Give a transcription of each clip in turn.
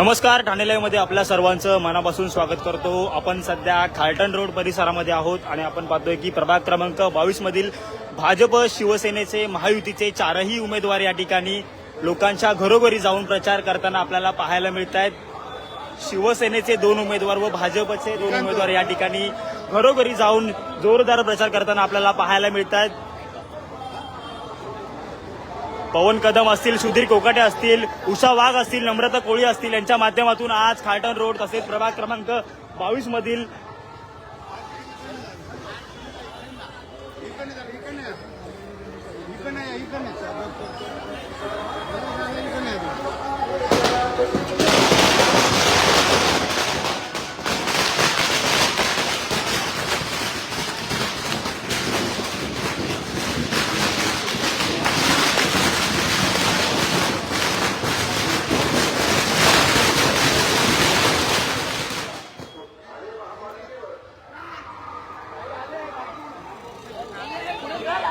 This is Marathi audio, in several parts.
नमस्कार ठाणे आपल्या सर्वांचं मनापासून स्वागत करतो. आपण सध्या खालटण रोड परिसरामध्ये आहोत आणि आपण पाहतोय की प्रभाग क्रमांक बावीस मधील भाजप शिवसेनेचे महायुतीचे चारही उमेदवार या ठिकाणी लोकांच्या घरोघरी जाऊन प्रचार करताना आपल्याला पाहायला मिळत आहेत. शिवसेनेचे दोन उमेदवार व भाजपचे दोन उमेदवार या ठिकाणी घरोघरी जाऊन जोरदार प्रचार करताना आपल्याला पाहायला मिळत आहेत. पवन कदम असतील सुधीर कोकाटे असतील उषा वाघ असतील नम्रता कोळी असतील यांच्या माध्यमातून आज खालटण रोड तसेच प्रभाग क्रमांक बावीस मधील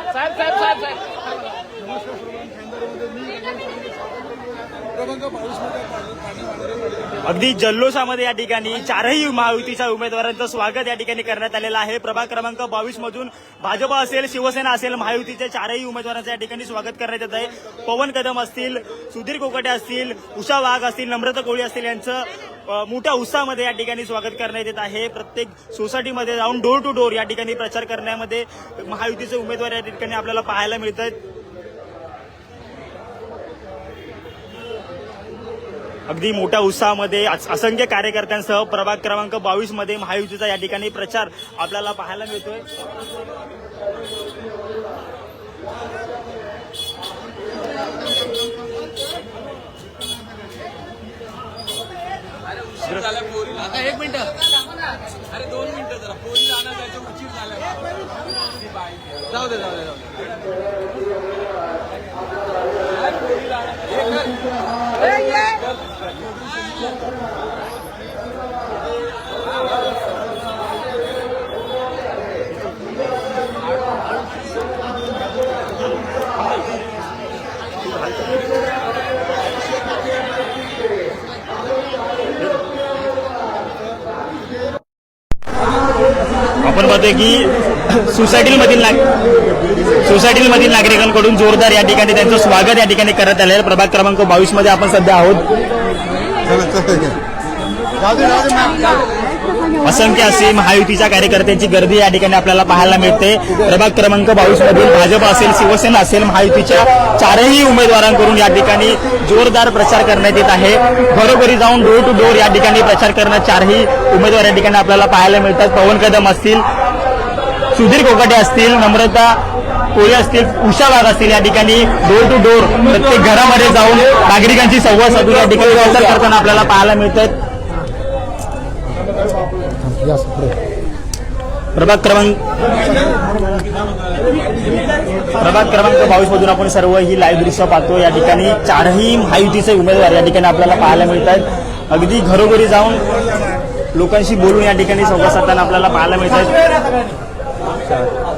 साहेब साहेब साहेब साहेब. अगदी जल्लोषामध्ये या ठिकाणी चारही महायुतीच्या उमेदवारांचं स्वागत या ठिकाणी करण्यात आलेलं आहे. प्रभाग क्रमांक बावीस मधून भाजप असेल शिवसेना असेल महायुतीच्या चारही उमेदवारांचं या ठिकाणी स्वागत करण्यात येत आहे. पवन कदम असतील सुधीर कोकटे असतील उषा वाघ असतील नम्रता कोळी असतील यांचं मोठ्या उत्साहामध्ये या ठिकाणी स्वागत करण्यात येत आहे. प्रत्येक सोसायटीमध्ये जाऊन डोर टू डोर या ठिकाणी प्रचार करण्यामध्ये महायुतीचे उमेदवार या ठिकाणी आपल्याला पाहायला मिळत आहेत अगदी मोठ्या उत्साहामध्ये अस- असंख्य कार्यकर्त्यांसह प्रभाग क्रमांक बावीसमध्ये महायुतीचा या ठिकाणी प्रचार आपल्याला पाहायला मिळतोय. आता एक मिनिट. अरे दोन मिनिटं जरा. पोरी आणा जायचं उशीर झाला जाऊ दे जाऊ दे जाऊ दे. आपण पाहतोय की सोसायटीमधील सोसायटीमधील नागरिकांकडून जोरदार या ठिकाणी त्यांचं स्वागत या ठिकाणी करण्यात आलेलं. प्रभाग क्रमांक बावीसमध्ये आपण सध्या आहोत. असंख्य अशी महायुतीच्या कार्यकर्त्यांची गर्दी या ठिकाणी आपल्याला पाहायला मिळते. प्रभाग क्रमांक बावीस मधील भाजप असेल शिवसेना असेल महायुतीच्या चारही उमेदवारांकडून या ठिकाणी जोरदार प्रचार करण्यात येत आहे. घरोघरी जाऊन डोर टू डोर या ठिकाणी प्रचार करण्यात चारही उमेदवार या ठिकाणी आपल्याला पाहायला मिळतात. पवन कदम असतील सुधीर कोकाटे असतील नम्रता कोळी असतील उषा वाघ असतील या ठिकाणी डोर टू डोर प्रत्येक घरामध्ये जाऊन नागरिकांची संवाद साधून या ठिकाणी प्रचार करताना आपल्याला पाहायला मिळतात. प्रभाग क्रमांक प्रभाग क्रमांक बावीस मधून आपण सर्व ही लाईव्ह दृश्य पाहतो. या ठिकाणी चारही महायुतीचे उमेदवार या ठिकाणी आपल्याला पाहायला मिळतात. अगदी घरोघरी जाऊन लोकांशी बोलून या ठिकाणी संवाद साधताना आपल्याला पाहायला मिळतात. आहेत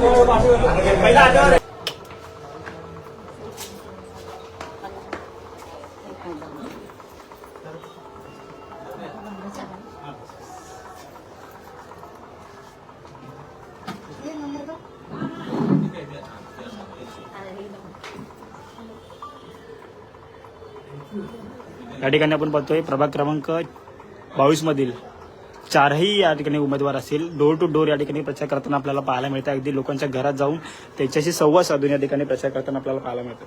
या ठिकाणी आपण पाहतोय प्रभाग क्रमांक बावीस मधील चारही या ठिकाणी उमेदवार असतील. डोर टू डोर या ठिकाणी प्रचार करताना आपल्याला पाहायला मिळतं. अगदी लोकांच्या घरात जाऊन त्यांच्याशी संवाद साधून या ठिकाणी प्रचार करताना आपल्याला पाहायला मिळतं.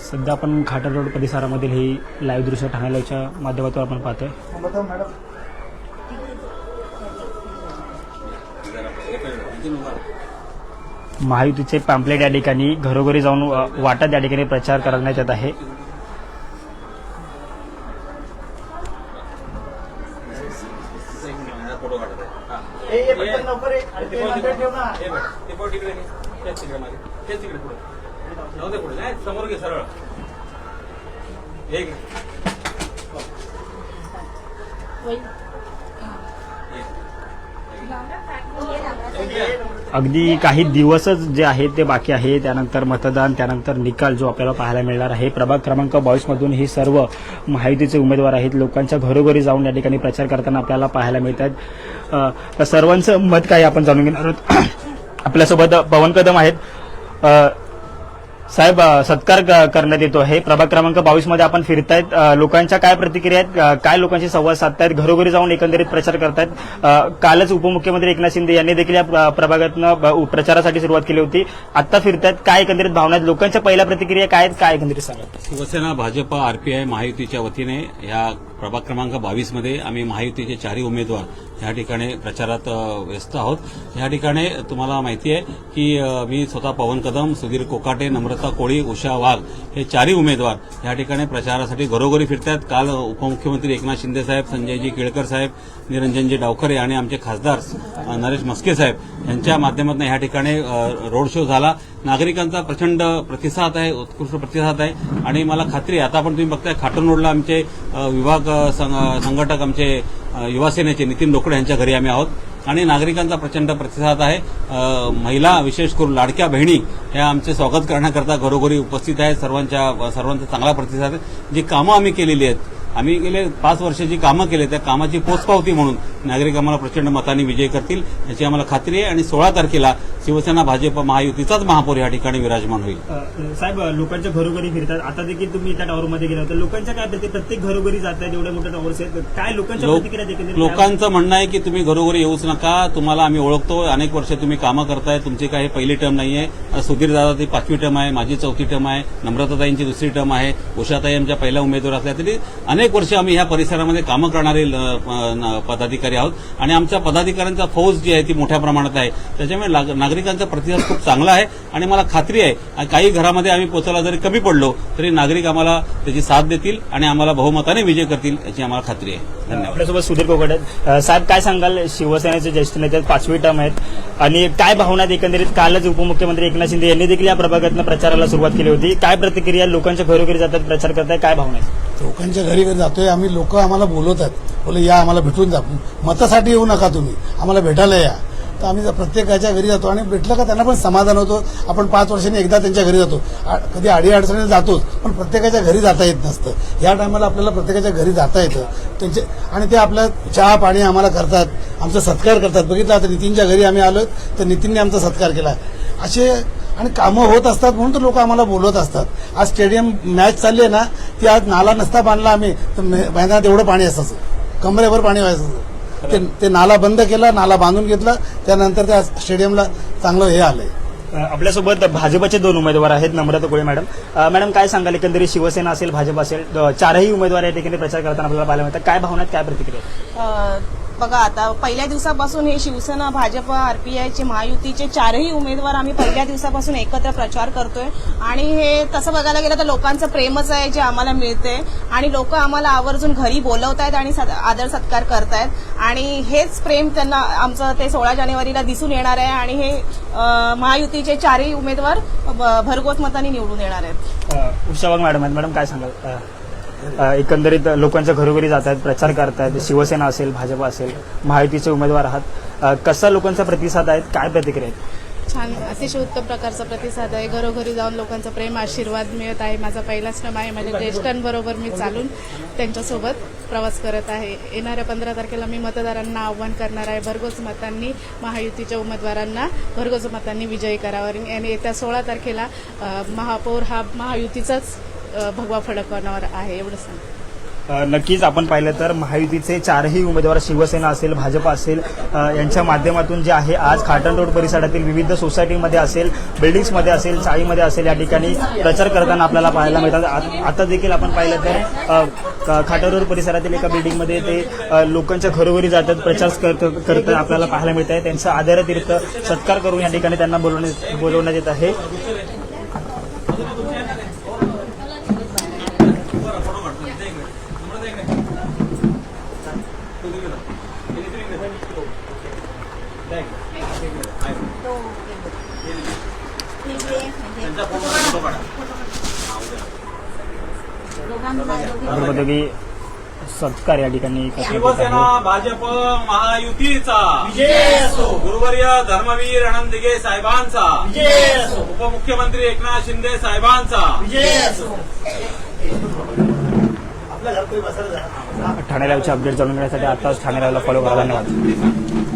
सध्या आपण खाटर रोड परिसरामधील ही लाईव्ह दृश्य ठाण्याच्या माध्यमातून आपण पाहतोय. महायुतीचे पॅम्पलेट या ठिकाणी घरोघरी जाऊन वाटत या ठिकाणी प्रचार करण्यात येत आहे. समोर घे सरळ. हे घे. अगदी काही दिवसच जे आहेत ते बाकी आहे. त्यानंतर मतदान त्यानंतर निकाल जो आपल्याला पाहायला मिळणार आहे. प्रभाग क्रमांक बावीस मधून हे सर्व माहितीचे उमेदवार आहेत. लोकांच्या घरोघरी जाऊन या ठिकाणी प्रचार करताना आपल्याला पाहायला मिळत आहेत सर्वांचं मत काय आपण जाणून घेणार आहोत? आपल्यासोबत पवन कदम आहेत. साहेब सत्कार क- करण्यात येतो. आहे प्रभाग क्रमांक बावीसमध्ये आपण फिरतायत. लोकांच्या काय प्रतिक्रिया आहेत? काय लोकांशी संवाद साधतायत? घरोघरी जाऊन एकंदरीत प्रचार करतायत. कालच उपमुख्यमंत्री एकनाथ शिंदे यांनी देखील या प्रभागातून प्रभागातनं प्रचारासाठी सुरुवात केली होती. आता फिरतायत. काय एकंदरीत भावना आहेत? लोकांच्या पहिल्या प्रतिक्रिया काय आहेत? काय एकंदरीत सांगा शिवसेना भाजप आरपीआय महायुतीच्या वतीने या प्रभाग क्रमांक बावीसमध्ये आम्ही महायुतीचे चारही उमेदवार या ठिकाणी प्रचारात व्यस्त आहोत. या ठिकाणी तुम्हाला माहिती आहे की मी स्वतः पवन कदम सुधीर कोकाटे नम्रता कोळी उषा वाघ हे चारही उमेदवार या ठिकाणी प्रचारासाठी घरोघरी फिरतात. काल उपमुख्यमंत्री एकनाथ शिंदे साहेब संजयजी केळकर साहेब निरंजनजी डावखरे आणि आमचे खासदार नरेश मस्के साहेब यांच्या माध्यमातून या ठिकाणी रोड शो झाला. नागरिकांचा प्रचंड प्रतिसाद आहे उत्कृष्ट प्रतिसाद आहे. आणि मला खात्री आहे आता आपण तुम्ही बघताय खाटून रोडला आमचे विभाग संघ- संघटक आमचे युवासेनेचे नितीन डोकडे यांच्या घरी आम्ही आहोत. आणि नागरिकांचा प्रचंड प्रतिसाद आहे. महिला विशेष करून लाडक्या बहिणी या आमचे स्वागत करण्याकरता घरोघरी उपस्थित आहेत. सर्वांच्या सर्वांचा चांगला प्रतिसाद आहे. जी कामं आम्ही केलेली आहेत आम्ही गेले पाच वर्ष जी कामं केली त्या कामाची पोचपावती म्हणून नागरिक आम्हाला प्रचंड मतांनी विजय करतील याची आम्हाला खात्री आहे. आणि सोळा तारखेला शिवसेना भाजप महायुतीचाच महापौर या ठिकाणी विराजमान होईल. साहेब लोकांच्या घरोघरी फिरतात. आता देखील तुम्ही त्या टॉवरमध्ये गेला होता लोकांच्या काय प्रति प्रत्येक घरोघरी जात आहेत एवढ्या मोठ्या टॉवर्स आहेत. काय लोकांच्या लोक- प्रतिक्रिया एकंदरीत? लोकांचं म्हणणं आहे की तुम्ही घरोघरी येऊच नका. तुम्हाला आम्ही ओळखतो. अनेक वर्ष तुम्ही कामं करताय. तुमची काही पहिली टर्म नाहीये. सुधीर दादा ती पाचवी टर्म आहे. माझी चौथी टर्म आहे. नम्रताताईंची दुसरी टर्म आहे. उषाताई आमच्या पहिल्या उमेदवार असल्या तरी अनेक वर्ष आम्ही ह्या परिसरामध्ये कामं करणारे अ, न- आहोत. आणि आमच्या पदाधिकाऱ्यांचा फौज जी आहे ती मोठ्या प्रमाणात आहे. त्याच्यामुळे नागरिकांचा प्रतिसाद खूप चांगला आहे. आणि मला खात्री आहे आणि काही घरामध्ये आम्ही पोचायला जरी कमी पडलो तरी नागरिक आम्हाला त्याची साथ देतील आणि आम्हाला बहुमताने विजय करतील याची आम्हाला खात्री आहे. धन्यवाद. आपल्यासोबत सुधीर कोकडे आहेत. साहेब काय सांगाल? शिवसेनेचे ज्येष्ठ नेते आहेत, पाचवी टर्म आहेत. आणि काय भावना आहेत एकंदरीत? कालच उपमुख्यमंत्री एकनाथ शिंदे यांनी देखील या प्रभागातनं प्रचाराला सुरुवात केली होती. काय प्रतिक्रिया लोकांच्या घरोघरी जातात प्रचार करताय? काय भावना आहे लोकांच्या घरी जातोय आम्ही लोक आम्हाला बोलवतात बोले या आम्हाला भेटून जा. मतासाठी येऊ नका तुम्ही. आम्हाला भेटायला या. तर आम्ही प्रत्येकाच्या घरी जातो आणि भेटलं का त्यांना पण समाधान होतो. आपण पाच वर्षांनी एकदा त्यांच्या घरी जातो. आ- कधी आडी अडचणी जातोच पण प्रत्येकाच्या घरी जाता येत नसतं. या टायमाला आपल्याला प्रत्येकाच्या घरी जाता येतं. त्यांचे आणि ते आपल्या चहा पाणी आम्हाला करतात. आमचा सत्कार करतात. बघितला तर नितीनच्या घरी आम्ही आलो तर नितीनने आमचा सत्कार केला. असे आणि कामं होत असतात म्हणून तर लोक आम्हाला बोलवत असतात. आज स्टेडियम मॅच चालली आहे ना ती आज नाला नसता बांधला आम्ही तर मे- मैदानात एवढं पाणी असायचं. कमरेभर पाणी व्हायचं. ते ते नाला बंद केला नाला बांधून घेतला त्यानंतर त्या स्टेडियमला चांगलं हे आलंय. आपल्यासोबत भाजपचे दोन उमेदवार आहेत नम्रता कोळे मॅडम. मॅडम काय सांगाल एकंदरीत शिवसेना असेल भाजप असेल चारही उमेदवार या ठिकाणी प्रचार करताना आपल्याला पाहायला मिळतात. काय भावना आहेत काय प्रतिक्रिया बघा आता पहिल्या दिवसापासून हे शिवसेना भाजप आरपीआयचे महायुतीचे चारही उमेदवार आम्ही पहिल्या दिवसापासून एकत्र प्रचार करतोय. आणि हे तसं बघायला गेलं तर लोकांचं प्रेमच आहे जे आम्हाला मिळते. आणि लोक आम्हाला आवर्जून घरी बोलवतायत आणि आदर सत्कार करतायत. आणि हेच प्रेम त्यांना आमचं ते सोळा जानेवारीला दिसून येणार आहे. आणि हे महायुतीचे चारही उमेदवार भरघोस मतांनी निवडून येणार आहेत. उषा मॅडम मॅडम काय सांगाल? एकंदरीत लोकांच्या घरोघरी जात आहेत प्रचार करतायत शिवसेना असेल भाजप असेल महायुतीचे उमेदवार आहात. कसा लोकांचा प्रतिसाद आहे? काय प्रतिक्रिया आहेत? छान. अतिशय उत्तम प्रकारचा प्रतिसाद आहे. घरोघरी जाऊन लोकांचा प्रेम आशीर्वाद मिळत आहे. माझा पहिलाच श्रम आहे. माझ्या ज्येष्ठांबरोबर मी चालून त्यांच्यासोबत प्रवास करत आहे. येणाऱ्या पंधरा तारखेला मी मतदारांना आव्हान करणार आहे. भरघोस मतांनी महायुतीच्या उमेदवारांना भरघोस मतांनी विजयी करावं. आणि येत्या सोळा तारखेला महापौर हा महायुतीचाच भगवा फडकवणार आहे एवढं सांग. नक्कीच आपण पाहिलं तर महायुतीचे चारही उमेदवार शिवसेना असेल भाजप असेल यांच्या माध्यमातून जे आहे आज खाटण रोड परिसरातील विविध सोसायटीमध्ये असेल बिल्डिंग्समध्ये असेल चाळीमध्ये असेल या ठिकाणी प्रचार करताना आपल्याला पाहायला मिळतात. आता देखील आपण पाहिलं तर खाटण रोड परिसरातील एका बिल्डिंगमध्ये ते लोकांच्या घरोघरी जातात प्रचार करत आपल्याला पाहायला मिळत आहे. त्यांचा आदरातीर्थ सत्कार करून या ठिकाणी त्यांना बोलवण्यात बोलवण्यात येत आहे. सत्कार या ठिकाणी शिवसेना. भाजप महायुतीचा. गुरुवर्य धर्मवीर आनंद दिघे साहेबांचा उपमुख्यमंत्री एकनाथ शिंदे साहेबांचा. ठाणे लाईव्हचे अपडेट जाणून घेण्यासाठी आताच ठाणे लाईव्हला फॉलो करा. धन्यवाद.